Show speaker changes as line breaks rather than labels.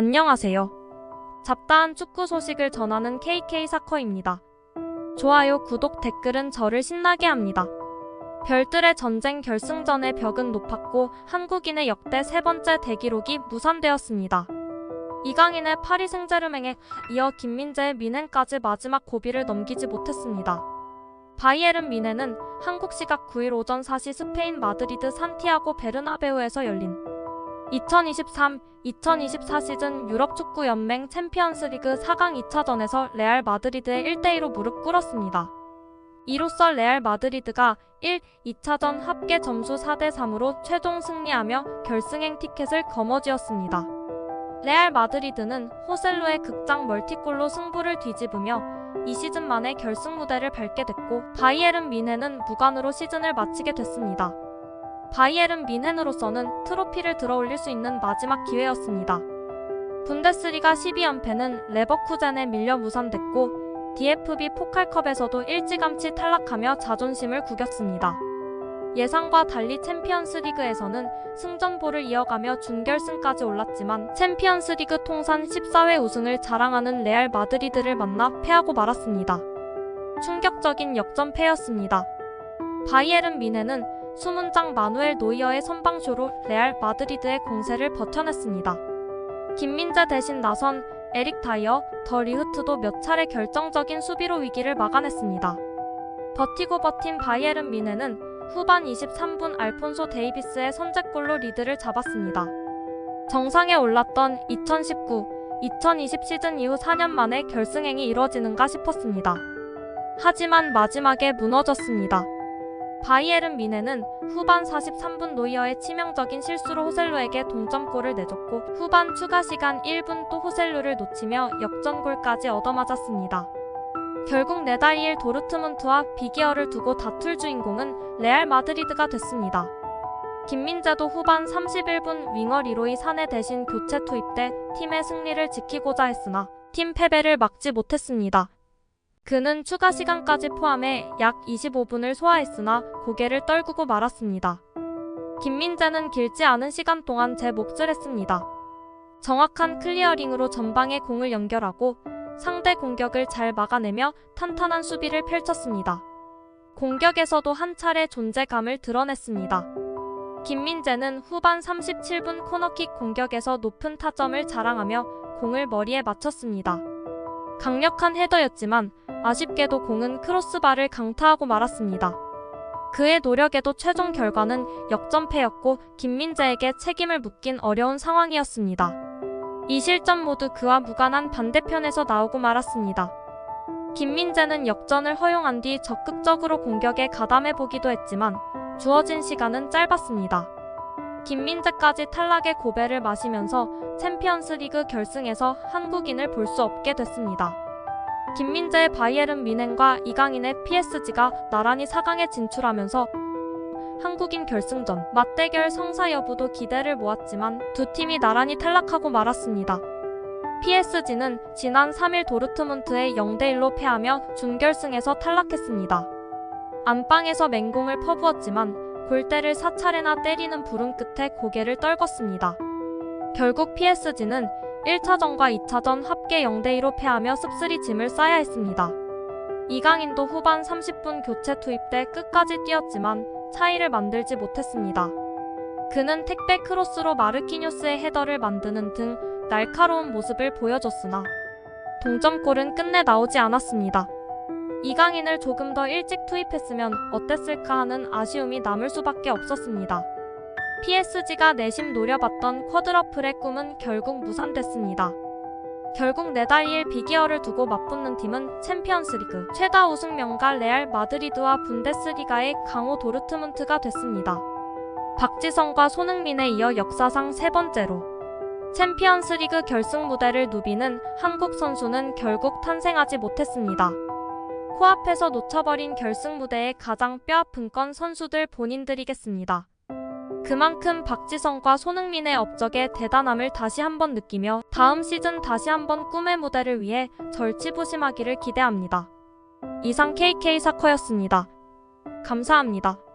안녕하세요. 잡다한 축구 소식을 전하는 KK 사커입니다. 좋아요, 구독, 댓글은 저를 신나게 합니다. 별들의 전쟁 결승전의 벽은 높았고 한국인의 역대 세 번째 대기록이 무산되었습니다. 이강인의 파리 생제르맹에 이어 김민재의 미넨까지 마지막 고비를 넘기지 못했습니다. 바이에른 미넨은 한국 시각 9일 오전 4시 스페인 마드리드 산티아고 베르나베우에서 열린 2023-2024 시즌 유럽 축구 연맹 챔피언스리그 4강 2차전에서 레알 마드리드에 1대2로 무릎 꿇었습니다. 이로써 레알 마드리드가 1, 2차전 합계 점수 4대 3으로 최종 승리하며 결승행 티켓을 거머쥐었습니다. 레알 마드리드는 호셀루의 극장 멀티골로 승부를 뒤집으며 이 시즌 만에 결승 무대를 밟게 됐고 바이에른 미넨은 무관으로 시즌을 마치게 됐습니다. 바이에른 미넨으로서는 트로피를 들어올릴 수 있는 마지막 기회였습니다. 분데스리가 12연패는 레버쿠젠에 밀려 무산됐고 DFB 포칼컵에서도 일찌감치 탈락하며 자존심을 구겼습니다. 예상과 달리 챔피언스 리그에서는 승전보를 이어가며 준결승까지 올랐지만 챔피언스 리그 통산 14회 우승을 자랑하는 레알 마드리드를 만나 패하고 말았습니다. 충격적인 역전패였습니다. 바이에른 미네는 수문장 마누엘 노이어의 선방쇼로 레알 마드리드의 공세를 버텨냈습니다. 김민재 대신 나선 에릭 다이어, 더 리흐트도 몇 차례 결정적인 수비로 위기를 막아냈습니다. 버티고 버틴 바이에른 미네는 후반 23분 알폰소 데이비스의 선제골로 리드를 잡았습니다. 정상에 올랐던 2019-2020 시즌 이후 4년 만에 결승행이 이뤄지는가 싶었습니다. 하지만 마지막에 무너졌습니다. 바이에른 미네는 후반 43분 노이어의 치명적인 실수로 호셀루에게 동점골을 내줬고 후반 추가 시간 1분 또 호셀루를 놓치며 역전골까지 얻어맞았습니다. 결국 네다리엘 도르트문트와 비기어를 두고 다툴 주인공은 레알 마드리드가 됐습니다. 김민재도 후반 31분 윙어 리로이 사내 대신 교체 투입돼 팀의 승리를 지키고자 했으나 팀 패배를 막지 못했습니다. 그는 추가 시간까지 포함해 약 25분을 소화했으나 고개를 떨구고 말았습니다. 김민재는 길지 않은 시간 동안 제 몫을 했습니다. 정확한 클리어링으로 전방에 공을 연결하고 상대 공격을 잘 막아내며 탄탄한 수비를 펼쳤습니다. 공격에서도 한 차례 존재감을 드러냈습니다. 김민재는 후반 37분 코너킥 공격에서 높은 타점을 자랑하며 공을 머리에 맞췄습니다. 강력한 헤더였지만 아쉽게도 공은 크로스바를 강타하고 말았습니다. 그의 노력에도 최종 결과는 역전패였고 김민재에게 책임을 묻긴 어려운 상황이었습니다. 이 실점 모두 그와 무관한 반대편에서 나오고 말았습니다. 김민재는 역전을 허용한 뒤 적극적으로 공격에 가담해 보기도 했지만 주어진 시간은 짧았습니다. 김민재까지 탈락의 고배를 마시면서 챔피언스 리그 결승에서 한국인을 볼 수 없게 됐습니다. 김민재의 바이에른 미넨과 이강인의 PSG가 나란히 4강에 진출하면서 한국인 결승전 맞대결 성사 여부도 기대를 모았지만 두 팀이 나란히 탈락하고 말았습니다. PSG는 지난 3일 도르트문트에 0대1로 패하며 준결승에서 탈락했습니다. 안방에서 맹공을 퍼부었지만 골대를 사차례나 때리는 불운 끝에 고개를 떨궜습니다. 결국 PSG는 1차전과 2차전 합계 0대2로 패하며 씁쓸히 짐을 싸야 했습니다. 이강인도 후반 30분 교체 투입돼 끝까지 뛰었지만 차이를 만들지 못했습니다. 그는 택배 크로스로 마르키뉴스의 헤더를 만드는 등 날카로운 모습을 보여줬으나 동점골은 끝내 나오지 않았습니다. 이강인을 조금 더 일찍 투입했으면 어땠을까 하는 아쉬움이 남을 수밖에 없었습니다. PSG가 내심 노려봤던 쿼드러플의 꿈은 결국 무산됐습니다. 결국 네다리엘 비기어를 두고 맞붙는 팀은 챔피언스리그 최다 우승 명가 레알 마드리드와 분데스리가의 강호 도르트문트가 됐습니다. 박지성과 손흥민에 이어 역사상 세 번째로 챔피언스리그 결승 무대를 누비는 한국 선수는 결국 탄생하지 못했습니다. 코앞에서 놓쳐버린 결승 무대의 가장 뼈아픈 건 선수들 본인들이겠습니다. 그만큼 박지성과 손흥민의 업적의 대단함을 다시 한번 느끼며 다음 시즌 다시 한번 꿈의 무대를 위해 절치부심하기를 기대합니다. 이상 KK 사커였습니다. 감사합니다.